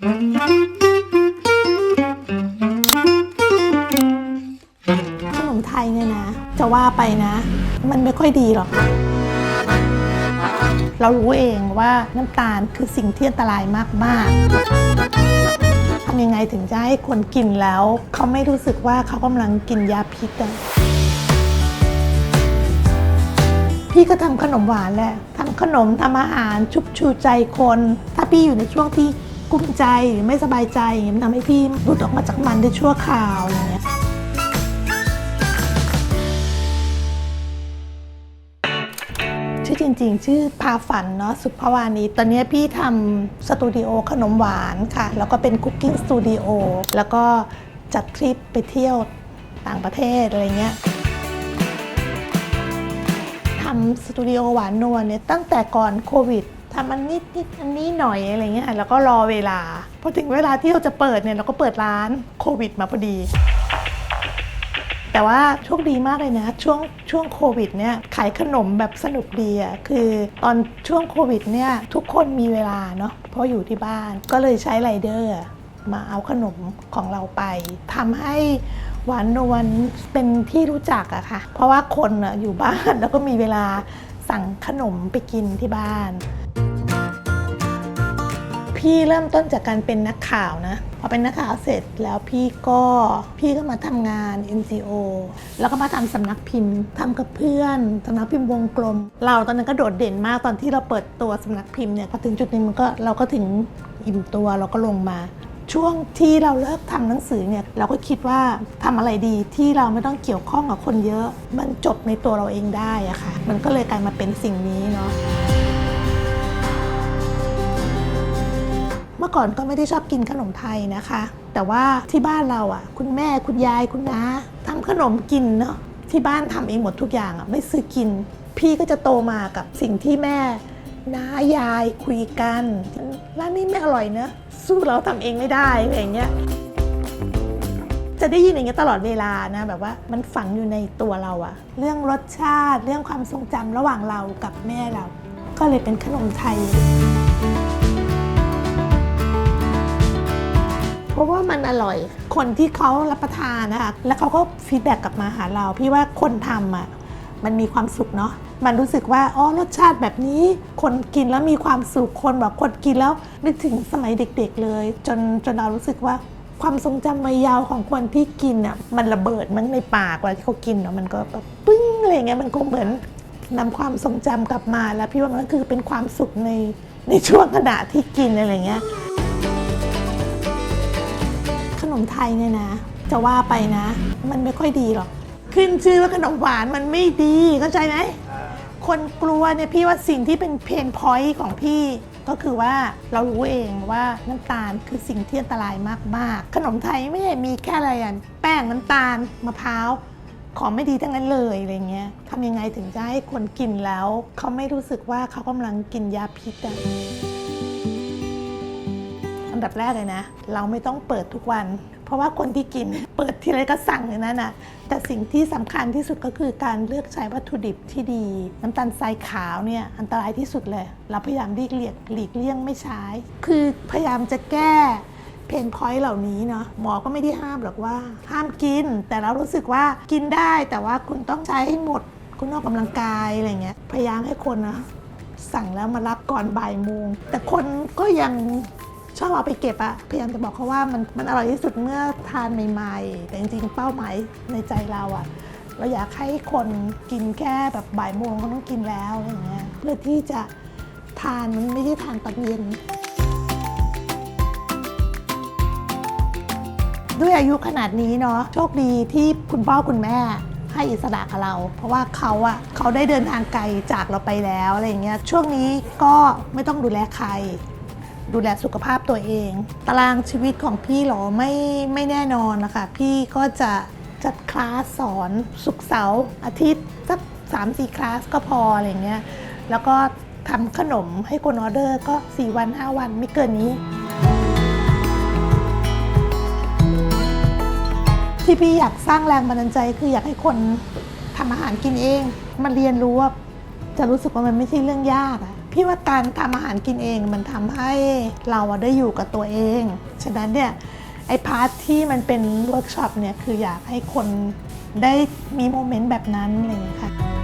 ขนมไทยเนี่ยนะ จะว่าไปนะ มันไม่ค่อยดีหรอก เรารู้เองว่าน้ำตาลคือสิ่งที่อันตรายมาก ๆ ทำยังไงถึงจะให้คนกินแล้ว เขาไม่รู้สึกว่าเขากำลังกินยาพิษอะพี่ก็ทำขนมหวานแหละทำขนมทำอาหารชุบชูใจคน ถ้าพี่อยู่ในช่วงที่ กุ้มใจหรือไม่สบายใจอย่างเงี้ยมันทำให้พี่หลุดออกมาจากมันได้ชั่วคราวอะไรเงี้ยชื่อจริง ๆ ชื่อพาฝันเนาะสุภวานีตอนนี้พี่ทำสตูดิโอขนมหวานค่ะ แล้วก็เป็นคุกกิ้งสตูดิโอแล้วก็จัดทริปไปเที่ยวต่างประเทศอะไรเงี้ยทำสตูดิโอหวานนวลเนี่ยตั้งแต่ก่อนโควิด ทำอันนิดนิดอันนี้หน่อยอะไรเงี้ยแล้วก็รอเวลาพอถึงเวลาที่เราจะเปิดเนี่ยเราก็เปิดร้านโควิดมาพอดี แต่ว่าโชคดีมากเลยนะช่วงช่วงโควิดเนี่ยขายขนมแบบสนุกดีอะ่ะคือตอนช่วงโควิดเนี่ยทุกคนมีเวลาเนาะเพราะอยู่ที่บ้านก็เลยใช้ไรเดอร์มาเอาขนมของเราไปทำให้หวานนวลเป็นที่รู้จักอะค่ะ เพราะว่าคนอะอยู่บ้านแล้วก็มีเวลาสั่งขนมไปกินที่บ้าน พี่เริ่มต้นจากการเป็นนักข่าวนะ พอเป็นนักข่าวเสร็จแล้วพี่ก็พี่ก็มาทำงาน NGO แล้วก็มาทำสำนักพิมพ์ทำกับเพื่อนสำนักพิมพ์วงกลม เราตอนนั้นก็โดดเด่นมากตอนที่เราเปิดตัวสำนักพิมพ์เนี่ยพอถึงจุดนึงมันก็เราก็ถึงอิ่มตัวเราก็ลงมาช่วงที่เราเลิกทำหนังสือเนี่ยเราก็คิดว่าทำอะไรดีที่เราไม่ต้องเกี่ยวข้องกับคนเยอะ มันจบในตัวเราเองได้อะค่ะ มันก็เลยกลายมาเป็นสิ่งนี้เนาะ อก่อนก็ไม่ได้ชอบกินขนมไทยนะคะ แต่ว่าที่บ้านเราอะ คุณแม่คุณยายคุณน้าทำขนมกินเนาะที่บ้านทำเองหมดทุกอย่างอะไม่ซื้อกิน พี่ก็จะโตมากับสิ่งที่แม่น้ายายคุยกันร้านนี้ไม่อร่อยเนอะสู้เราทำเองไม่ได้อะไรอย่างเงี้ยจะได้ยินอย่างเงี้ยตลอดเวลานะแบบว่ามันฝังอยู่ในตัวเราอะเรื่องรสชาติเรื่องความทรงจำระหว่างเรากับแม่เรา ก็เลยเป็นขนมไทย ราะว่ามันอร่อย คนที่เขารับประทานนะคะแล้วเขาก็ฟีดแบ็กกลับมาหาเรา พี่ว่าคนทำอะมันมีความสุขเนาะมันรู้สึกว่าอ๋อรสชาติแบบนี้คนกินแล้วมีความสุขคนแบบคนกินแล้วนึกถึงสมัยเด็กๆเลย จนจนเรารู้สึกว่าความทรงจำวัยเยาว์ของคนที่กินอะมันระเบิดมั้งในปากเวลาที่เขากินเนาะมันก็แบบปึ้งอะไรอย่างเงี้ยมันคงเหมือนนำความทรงจำกลับมาแล้วพี่ว่ามันก็คือเป็นความสุขในในช่วงขณะที่กินอะไรอย่างเงี้ย นมไทยเนี่ยนะ จะว่าไปนะ มันไม่ค่อยดีหรอก ขึ้นชื่อว่าขนมหวานมันไม่ดีเข้าใจไหม คนกลัวเนี่ยพี่ว่าสิ่งที่เป็นเพนพอยต์ของพี่ก็คือว่าเรารู้เองว่าน้ำตาลคือสิ่งที่อันตรายมากๆ ขนมไทยไม่ได้มีแค่อะไรอะแป้งน้ำตาลมะพร้าวของไม่ดีทั้งนั้นเลยอะไรเงี้ยทำยังไงถึงจะให้คนกินแล้ว เขาไม่รู้สึกว่าเขากำลังกินยาพิษอะ ดับแรกเลยนะ เราไม่ต้องเปิดทุกวัน เพราะว่าคนที่กินเปิดทีไรก็สั่งอย่างนั้นนะแต่สิ่งที่สำคัญที่สุดก็คือการเลือกใช้วัตถุดิบที่ดี น้ำตาลทรายขาวเนี่ยอันตรายที่สุดเลย เราพยายามหลีกเลี่ยงหลีกเลี่ยงไม่ใช้ คือพยายามจะแก้เพนพอยต์เหล่านี้เนาะหมอก็ไม่ได้ห้ามหรอกว่า ห้ามกิน แต่เรารู้สึกว่ากินได้แต่ว่าคุณต้องใช้ให้หมด คุณออกกำลังกายอะไรเงี้ยพยายามให้คนนะสั่งแล้วมารับก่อนบ่ายโมงแต่คนก็ยัง ชอบเอาไปเก็บอะพยายามจะบอกเขาว่ามันมันอร่อยที่สุดเมื่อทานใหม่ ๆ แต่จริงๆเป้าหมายในใจเราอะเราอยากให้คนกินแค่แบบบ่ายโมงเขาต้องกินแล้วอะไรอย่างเงี้ยเพื่อที่จะทานมันไม่ได้ทานตอนเย็นด้วยอายุขนาดนี้เนาะโชคดีที่คุณพ่อคุณแม่ให้อิสระกับเรา เพราะว่าเขาอะเขาได้เดินทางไกลจากเราไปแล้วอะไรอย่างเงี้ยช่วงนี้ก็ไม่ต้องดูแลใคร ดูแลสุขภาพตัวเอง ตารางชีวิตของพี่หรอไม่ไม่แน่นอนนะคะ พี่ก็จะจัดคลาสสอนศุกร์เสาร์อาทิตย์สักสามสี่คลาสก็พออะไรเงี้ย แล้วก็ทำขนมให้คนออเดอร์ก็ 4 วัน 5 วันไม่เกินนี้ ที่พี่อยากสร้างแรงบันดาลใจคืออยากให้คนทำอาหารกินเอง มันเรียนรู้ว่าจะรู้สึกว่ามันไม่ใช่เรื่องยากอะ พี่ว่าการทำอาหารกินเองมันทำให้เราได้อยู่กับตัวเอง ฉะนั้นเนี่ยไอ้พาร์ทที่มันเป็นเวิร์กช็อปเนี่ยคืออยากให้คนได้มีโมเมนต์แบบนั้นอะไรอย่างเงี้ยค่ะ